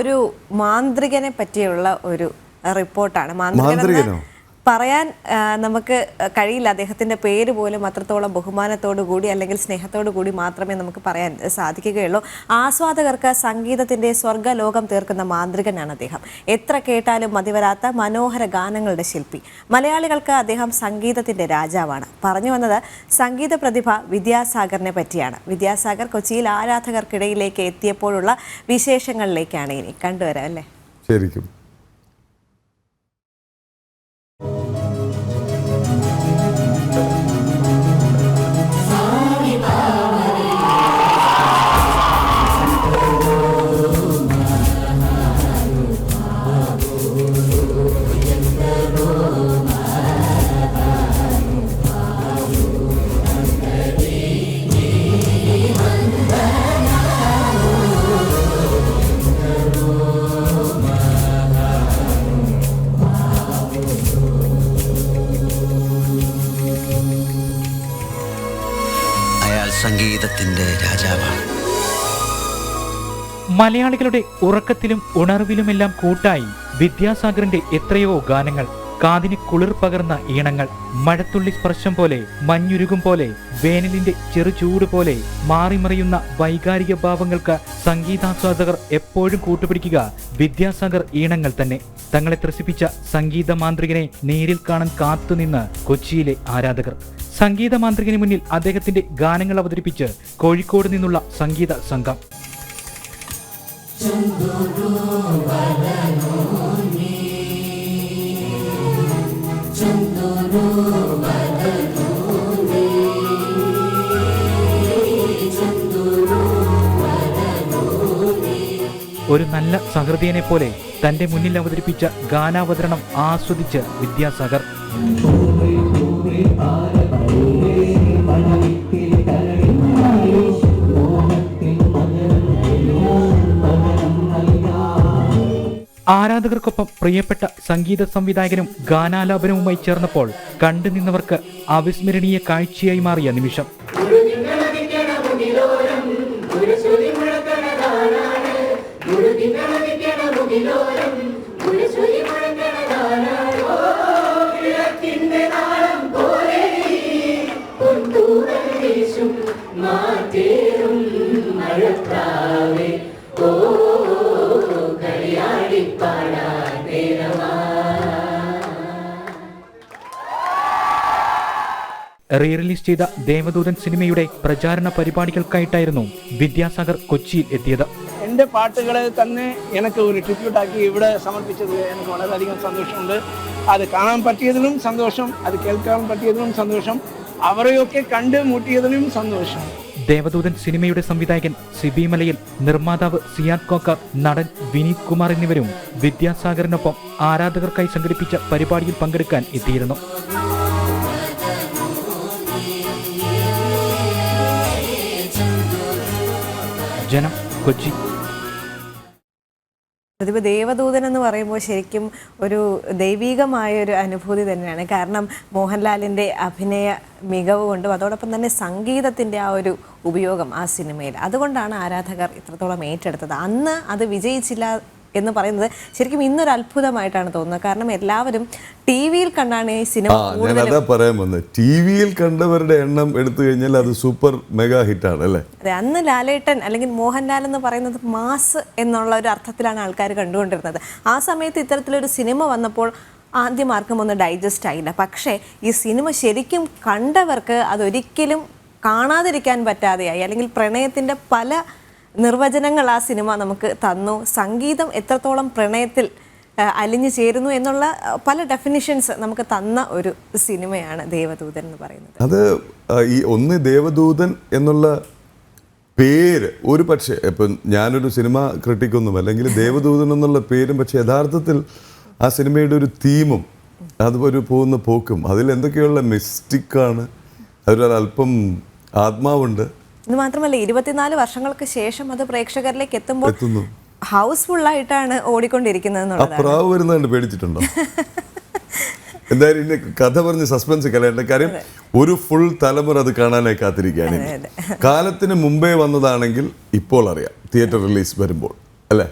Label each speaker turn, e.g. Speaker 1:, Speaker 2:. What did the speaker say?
Speaker 1: ഒരു മാന്ത്രികനെ പറ്റിയുള്ള ഒരു റിപ്പോർട്ടാണ്
Speaker 2: മാന്ത്രികനോ?
Speaker 1: പറയാൻ നമുക്ക് കഴിയില്ല. അദ്ദേഹത്തിന്റെ പേര് പോലും അത്രത്തോളം ബഹുമാനത്തോടു കൂടി അല്ലെങ്കിൽ സ്നേഹത്തോടു കൂടി മാത്രമേ നമുക്ക് പറയാൻ സാധിക്കുകയുള്ളൂ. ആസ്വാദകർക്ക് സംഗീതത്തിന്റെ സ്വർഗലോകം തീർക്കുന്ന മാന്ത്രികനാണ് അദ്ദേഹം. എത്ര കേട്ടാലും മതിവരാത്ത മനോഹര ഗാനങ്ങളുടെ ശില്പി. മലയാളികൾക്ക് അദ്ദേഹം സംഗീതത്തിന്റെ രാജാവാണ്. പറഞ്ഞു വന്നത് സംഗീത പ്രതിഭ വിദ്യാസാഗറിനെ പറ്റിയാണ്. വിദ്യാസാഗർ കൊച്ചിയിൽ ആരാധകർക്കിടയിലേക്ക് എത്തിയപ്പോഴുള്ള വിശേഷങ്ങളിലേക്കാണ് ഇനി കണ്ടുവരാം അല്ലേ?
Speaker 2: ശരിക്കും.
Speaker 3: സംഗീതത്തിന്റെ രാജാവാണ്.
Speaker 4: മലയാളികളുടെ ഉറക്കത്തിലും ഉണർവിലുമെല്ലാം കൂട്ടായി വിദ്യാസാഗറിന്റെ എത്രയോ ഗാനങ്ങൾ കാതിന് കുളിർ പകർന്ന ഈണങ്ങൾ മഴത്തുള്ളി സ്പർശം പോലെ മഞ്ഞുരുകും പോലെ വേനലിന്റെ ചെറുചൂട് പോലെ മാറിമറിയുന്ന വൈകാരിക ഭാവങ്ങൾക്ക് സംഗീതാസ്വാദകർ എപ്പോഴും കൂട്ടുപിടിക്കുക വിദ്യാസാഗർ ഈണങ്ങൾ തന്നെ. തങ്ങളെ ത്രസിപ്പിച്ച സംഗീത മാന്ത്രികനെ നേരിൽ കാണാൻ കാത്തുനിന്ന് കൊച്ചിയിലെ ആരാധകർ. സംഗീത മാന്ത്രികന് മുന്നിൽ അദ്ദേഹത്തിന്റെ ഗാനങ്ങൾ അവതരിപ്പിച്ച് കോഴിക്കോട് നിന്നുള്ള സംഗീത സംഘം. ഒരു നല്ല സഹൃദയനെ പോലെ തന്റെ മുന്നിൽ അവതരിപ്പിച്ച ഗാനാവതരണം ആസ്വദിച്ച് വിദ്യാസാഗർ. ആരാധകർക്കൊപ്പം പ്രിയപ്പെട്ട സംഗീത സംവിധായകനും ഗാനാലാപനവുമായി ചേർന്നപ്പോൾ കണ്ടുനിന്നവർക്ക് അവിസ്മരണീയ കാഴ്ചയായി മാറിയ നിമിഷം. റീ റിലീസ് ചെയ്ത ദേവദൂതൻ സിനിമയുടെ പ്രചാരണ പരിപാടികൾക്കായിട്ടായിരുന്നു വിദ്യാസാഗർ കൊച്ചിയിൽ എത്തിയത്.
Speaker 5: എന്റെ പാട്ടുകളെ തന്നെ എനിക്ക് ഒരു ട്രിബ്യൂട്ടാക്കി ഇവിടെ സമർപ്പിച്ചത് എനിക്ക് വളരെയധികം സന്തോഷമുണ്ട്. അത് കാണാൻ പറ്റിയതിലും സന്തോഷം അത് കേൾക്കാൻ പറ്റിയതിലും സന്തോഷം അവരെയൊക്കെ കണ്ട് മുട്ടിയതിലും സന്തോഷം.
Speaker 4: ദേവദൂതൻ സിനിമയുടെ സംവിധായകൻ സിബിമലയിൽ നിർമ്മാതാവ് സിയാദ് കോക്കർ നടൻ വിനീത് കുമാർ എന്നിവരും വിദ്യാസാഗറിനൊപ്പം ആരാധകർക്കായി സംഘടിപ്പിച്ച പരിപാടിയിൽ പങ്കെടുക്കാൻ എത്തിയിരുന്നു. ജനം കൊച്ചി
Speaker 1: പ്രതിഭ ദേവദൂതൻ എന്ന് പറയുമ്പോൾ ശരിക്കും ഒരു ദൈവീകമായ ഒരു അനുഭൂതി തന്നെയാണ്. കാരണം മോഹൻലാലിന്റെ അഭിനയ മികവ് കൊണ്ടും അതോടൊപ്പം തന്നെ സംഗീതത്തിന്റെ ആ ഒരു ഉപയോഗം ആ സിനിമയിൽ. അതുകൊണ്ടാണ് ആരാധകർ ഇത്രത്തോളം ഏറ്റെടുത്തത്. അന്ന് അത് വിജയിച്ചില്ല എന്ന് പറയുന്നത് ശരിക്കും ഇന്നൊരു അത്ഭുതമായിട്ടാണ് തോന്നുന്നത്. കാരണം എല്ലാവരും ടി വിയിൽ കണ്ടാണ് ഈ സിനിമ
Speaker 2: ഞാനതാ പറയാൻ വന്നത്. ടി വിയിൽ കണ്ടവരുടെ എണ്ണം എടുത്തു കഴിഞ്ഞാൽ അത് സൂപ്പർ മെഗാ ഹിറ്റാണ് അല്ലേ?
Speaker 1: അതെ അന്ന് ലാലേട്ടൻ അല്ലെങ്കിൽ മോഹൻലാൽ എന്ന് പറയുന്നത് മാസ് എന്നുള്ള ഒരു അർത്ഥത്തിലാണ് ആൾക്കാർ കണ്ടുകൊണ്ടിരുന്നത്. ആ സമയത്ത് ഇത്തരത്തിലൊരു സിനിമ വന്നപ്പോൾ ആദ്യം ആർക്കും ഒന്ന് ഡൈജസ്റ്റ് ആയില്ല. പക്ഷേ ഈ സിനിമ ശരിക്കും കണ്ടവർക്ക് അതൊരിക്കലും കാണാതിരിക്കാൻ പറ്റാതെയായി. അല്ലെങ്കിൽ പ്രണയത്തിന്റെ പല നിർവചനങ്ങൾ ആ സിനിമ നമുക്ക് തന്നു. സംഗീതം എത്രത്തോളം പ്രണയത്തിൽ അലിഞ്ഞു ചേരുന്നു എന്നുള്ള പല ഡെഫിനിഷൻസ് നമുക്ക് തന്ന ഒരു സിനിമയാണ് ദേവദൂതൻ എന്ന് പറയുന്നത്.
Speaker 2: അത് ഈ ഒന്ന് ദേവദൂതൻ എന്നുള്ള പേര് ഒരു പക്ഷേ ഇപ്പം ഞാനൊരു സിനിമ ക്രിട്ടിക്കൊന്നും അല്ലെങ്കിൽ ദേവദൂതൻ എന്നുള്ള പേരും പക്ഷെ യഥാർത്ഥത്തിൽ ആ സിനിമയുടെ ഒരു തീമും അതുപോലെ പോകുന്ന പോക്കും അതിൽ എന്തൊക്കെയുള്ള മിസ്റ്റിക്കാണ് അതിലൊരല്പം ആത്മാവുണ്ട്.
Speaker 1: ഇത് മാത്രമല്ല ഇരുപത്തിനാല് വർഷങ്ങൾക്ക് ശേഷം അത് പ്രേക്ഷകരിലേക്ക് എത്തുമ്പോൾ ഹൗസ്ഫുൾ ആയിട്ടാണ് ഓടിക്കൊണ്ടിരിക്കുന്നത്
Speaker 2: ആ
Speaker 1: എന്നുള്ളതാണ്
Speaker 2: പ്രാവ് വരുന്നതുകൊണ്ട് പേടിച്ചിട്ടുണ്ടോ? എന്തായാലും ഇനി കഥ പറഞ്ഞ് സസ്പെൻസ് കളയേണ്ട കാര്യം ഒരു ഫുൾ തലമുറ അത് കാണാനായി കാത്തിരിക്കുകയാണ്. കാലത്തിന് മുമ്പേ വന്നതാണെങ്കിൽ ഇപ്പോൾ അറിയാം തിയേറ്റർ റിലീസ് വരുമ്പോൾ അല്ലേ?